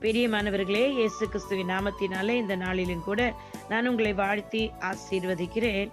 பெரியமானவர்களே இயேசு கிறிஸ்துவின் நாமத்தினாலே இந்த நாளிலும் கூட நான் உங்களை வாழ்த்தி ஆசீர்வதிக்கிறேன்.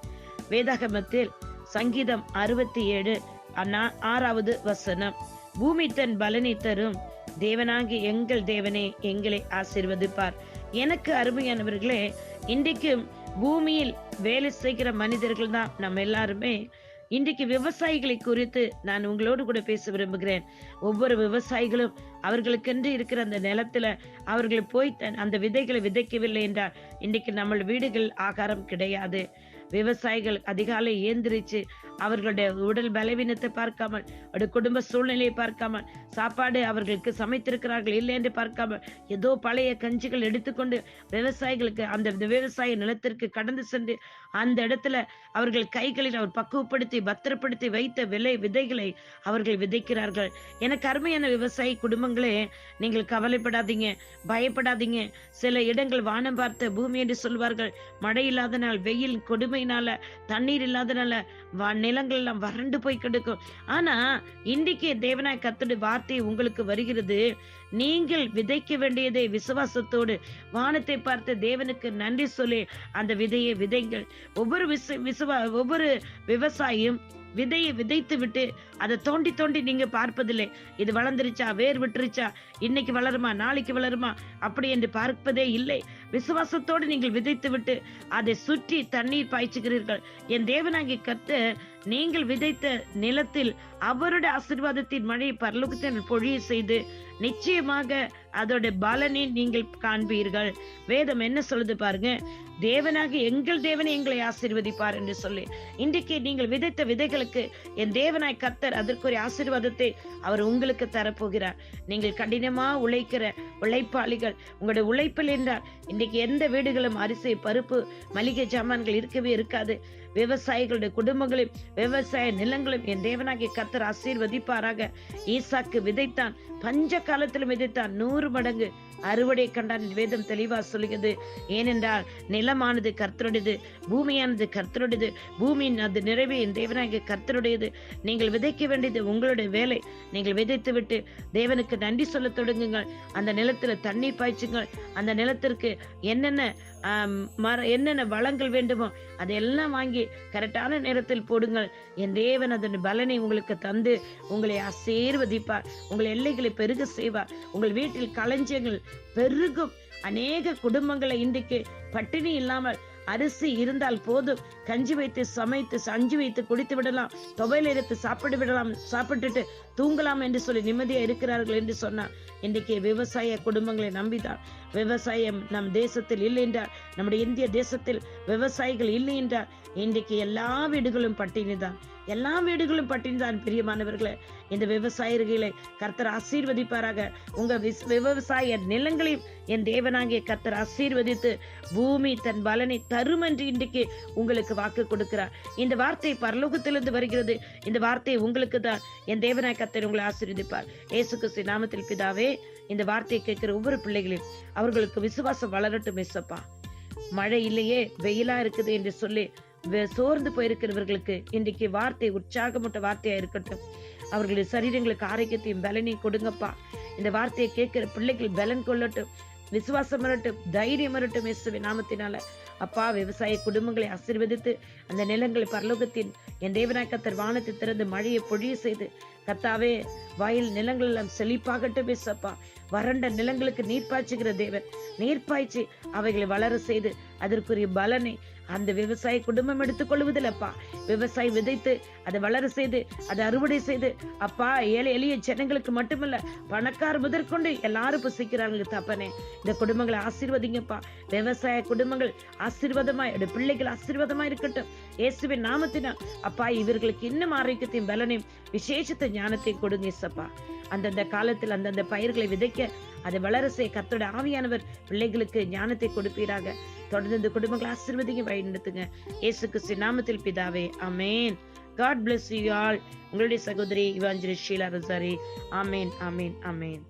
வேதாகமத்தில் சங்கீதம் அறுபத்தி ஏழு அண்ணா ஆறாவது வசனம். பூமி தன் பலனை தரும். தேவனாகி எங்கள் தேவனே எங்களை ஆசீர்வதிப்பார். எனக்கு அருமையானவர்களே இன்றைக்கும் பூமியில் வேலை செய்கிற மனிதர்கள் தான் நம்ம எல்லாருமே இன்றைக்கு விவசாயிகளை குறித்து நான் உங்களோடு கூட பேச விரும்புகிறேன். ஒவ்வொரு விவசாயிகளும் அவர்களுக்கென்று இருக்கிற அந்த நிலத்துல அவர்கள் போய் தன் அந்த விதைகளை விதைக்கவில்லை என்றால் இன்றைக்கு நம்ம வீடுகள் ஆகாரம் கிடையாது. விவசாயிகள் அதிகாலை ஏந்திரிச்சு அவர்களுடைய உடல் பலவீனத்தை பார்க்காமல் அவருடைய குடும்ப சூழ்நிலையை பார்க்காமல் சாப்பாடு அவர்களுக்கு சமைத்திருக்கிறார்கள் இல்லை என்று பார்க்காமல் ஏதோ பழைய கஞ்சிகள் எடுத்துக்கொண்டு விவசாயிகளுக்கு அந்த விவசாய நிலத்திற்கு கடந்து சென்று அந்த இடத்துல அவர்கள் கைகளில் அவர் பக்குவப்படுத்தி பத்திரப்படுத்தி வைத்த விலை விதைகளை அவர்கள் விதைக்கிறார்கள். எனக்கு அருமையான விவசாயி குடும்பங்களே நீங்கள் கவலைப்படாதீங்க பயப்படாதீங்க. சில இடங்கள் வானம் பார்த்த பூமி என்று சொல்வார்கள். மழை இல்லாத நாள் வெயில் வறுமையினால தண்ணீர் இல்லாதனால நிலங்கள் எல்லாம் வறண்டு போய் கிடக்கும். ஆனா இன்றைக்கு தேவனாய் கத்துடைய வார்த்தை உங்களுக்கு வருகிறது. நீங்கள் விதைக்க வேண்டியதை விசுவாசத்தோடு வானத்தை பார்த்து தேவனுக்கு நன்றி சொல்லி அந்த விதையை விதைங்கள். ஒவ்வொரு விச விசுவா ஒவ்வொரு விவசாயியும் விதையை விதைத்து விட்டு அதை தோண்டி தோண்டி நீங்க பார்ப்பதில்லை. இது வளர்ந்துருச்சா வேர் விட்டுருச்சா இன்னைக்கு வளருமா நாளைக்கு வளருமா அப்படி என்று பார்ப்பதே இல்லை. விசுவாசத்தோடு நீங்கள் விதைத்து விட்டு அதை சுற்றி தண்ணீர் பாய்ச்சுகிறீர்கள். என் தேவனாகி கத்து நீங்கள் விதைத்த நிலத்தில் அவருடைய ஆசிர்வாதத்தின் மழையை பரலோகத்தின் பொழிய செய்து நிச்சயமாக அதோட பலனை நீங்கள் காண்பீர்கள். வேதம் என்ன சொல்லுது பாருங்க? தேவனாக எங்கள் தேவனை எங்களை ஆசீர்வதிப்பார் என்று சொல்லி இன்றைக்கு நீங்கள் விதைத்த விதைகளுக்கு என் தேவனாய் கத்தர் அதற்குரிய ஆசீர்வாதத்தை அவர் உங்களுக்கு தரப்போகிறார். நீங்கள் கடினமா உழைக்கிற உழைப்பாளிகள் உங்களுடைய உழைப்பில் என்றால் இன்றைக்கு எந்த வீடுகளும் அரிசி பருப்பு மளிகை சாமான்கள் இருக்கவே இருக்காது. விவசாயிகளுடைய குடும்பங்களையும் விவசாய நிலங்களையும் என் தேவனாகிய கத்தர் ஆசீர்வதிப்பாராக. ஈசாக்கு விதைத்தான் பஞ்ச காலத்திலும் விதைத்தான் நூறு மடங்கு அறுவடை கண்டான் வேதம் தெளிவா சொல்லுகிறது. ஏனென்றால் நிலமானது கர்த்தருடையது பூமியானது கர்த்தருடையது பூமியின் அது நிறைவே என் தேவனாகிய கர்த்தருடையது. நீங்கள் விதைக்க வேண்டியது உங்களுடைய வேலை. நீங்கள் விதைத்து விட்டு தேவனுக்கு நன்றி சொல்ல தொடங்குங்கள். அந்த நிலத்துல தண்ணீர் பாய்ச்சுங்கள். அந்த நிலத்திற்கு என்னென்ன மர என்னென்ன வளங்கள் வேண்டுமோ அதையெல்லாம் வாங்கி கரெக்டான நேரத்தில் போடுங்கள். என் தேவன் அதன் பலனை உங்களுக்கு தந்து உங்களை ஆசீர்வதிப்பார். உங்கள் எல்லைகளை பெருக செய்வார். உங்கள் வீட்டில் களஞ்சியங்கள் பெருகும். அநேக குடும்பங்களை இன்றைக்கு பட்டினி இல்லாமல் அரிசி இருந்தால் போதும். கஞ்சி வைத்து சமைத்து சஞ்சி வைத்து குடித்து விடலாம். துவையில் எடுத்து சாப்பிட்டு விடலாம். சாப்பிட்டுட்டு தூங்கலாம் என்று சொல்லி நிம்மதியா இருக்கிறார்கள் என்று சொன்னார் இன்றைக்கு விவசாய குடும்பங்களை நம்பிதான். விவசாயம் நம் தேசத்தில் இல்லை என்றார். நம்முடைய இந்திய தேசத்தில் விவசாயிகள் இல்லை என்றார். இன்றைக்கு எல்லா வீடுகளும் பட்டினி தான் எல்லா வீடுகளும் பட்டினிதான் பிரியமானவர்களே. இந்த விவசாயிகளை கர்த்தர் ஆசீர்வதிப்பாராக. உங்க விவசாய நிலங்களையும் என் தேவனாகிய கர்த்தர் ஆசீர்வதித்து பூமி தன் பலனை தரும் என்று இன்றைக்கு உங்களுக்கு வாக்கு கொடுக்கிறார். இந்த வார்த்தை பரலோகத்திலிருந்து வருகிறது. இந்த வார்த்தை உங்களுக்கு தான் என் தேவனாய் கத்தர் உங்களை ஆசீர்வதிப்பார். ஏசு கிறிஸ்து நாமத்தில் பிதாவே இந்த வார்த்தையை கேட்கிற ஒவ்வொரு பிள்ளைகளையும் அவர்களுக்கு விசுவாசம் வளரட்டும் எசப்பா மழை இல்லையே வெயிலா இருக்குது என்று சொல்லி சோர்ந்து போயிருக்கிறவர்களுக்கு இன்றைக்கு வார்த்தை உற்சாகமூட்ட வார்த்தையா இருக்கட்டும். அவர்களுடைய சரீரங்களுக்கு ஆரோக்கியத்தையும் பலனையும் கொடுங்கப்பா. இந்த வார்த்தையை கேட்கிற பிள்ளைகள் பலன் கொள்ளட்டும் விசுவாசம் வரட்டும் தைரியம் வரட்டும் இயேசுவின் நாமத்தினால. அப்பா விவசாய குடும்பங்களை ஆசீர்வதித்து அந்த நிலங்களை பரலோகத்தின் என் தேவனாய் கத்தர் வானத்தை திறந்து மழையை பொழிய செய்து கத்தாவே வயல் நிலங்கள் எல்லாம் செழிப்பாகட்டும் பேசப்பா வறண்ட நிலங்களுக்கு நீர் பாய்ச்சுகிற தேவன். நீர் பாய்ச்சி அவைகளை வளர செய்து அதற்குரிய பலனை அந்த விவசாய குடும்பம் எடுத்துக் கொள்வதில்லப்பா விவசாயி விதைத்து அதை வளர செய்து அதை அறுவடை செய்து அப்பா ஏழை எளிய ஜனங்களுக்கு மட்டுமல்ல பணக்கார் முதற்கொண்டு எல்லாரும் புசிக்கிறாங்க தப்பனே இந்த குடும்பங்களை ஆசீர்வதிங்கப்பா. விவசாய குடும்பங்கள் ஆசீர்வாதமாய் பிள்ளைகள் ஆசீர்வாதமா இருக்கட்டும். இயேசுவின் நாமத்தினால் அப்பா இவர்களுக்கு இன்னும் ஆரோக்கியத்தையும் பலனையும் விசேஷத்தை ஞானத்தையும் கொடுங்க இசப்பா அந்தந்த காலத்தில் அந்தந்த பயிர்களை விதைக்க அதை வளர செய்ய கத்தோட ஆவியானவர் பிள்ளைகளுக்கு ஞானத்தை கொடுப்பீராக. தொடர்ந்து இந்த குடும்பங்களை ஆசீர்வதிங்க வழி நடத்துங்க. கிறிஸ்து நாமத்தில் பிதாவே அமேன் காட் பிளஸ் யூ ஆல் உங்களுடைய சகோதரி இவாஞ்சலி ஷீலா ரசாரி. ஆமேன் ஆமேன் ஆமேன்.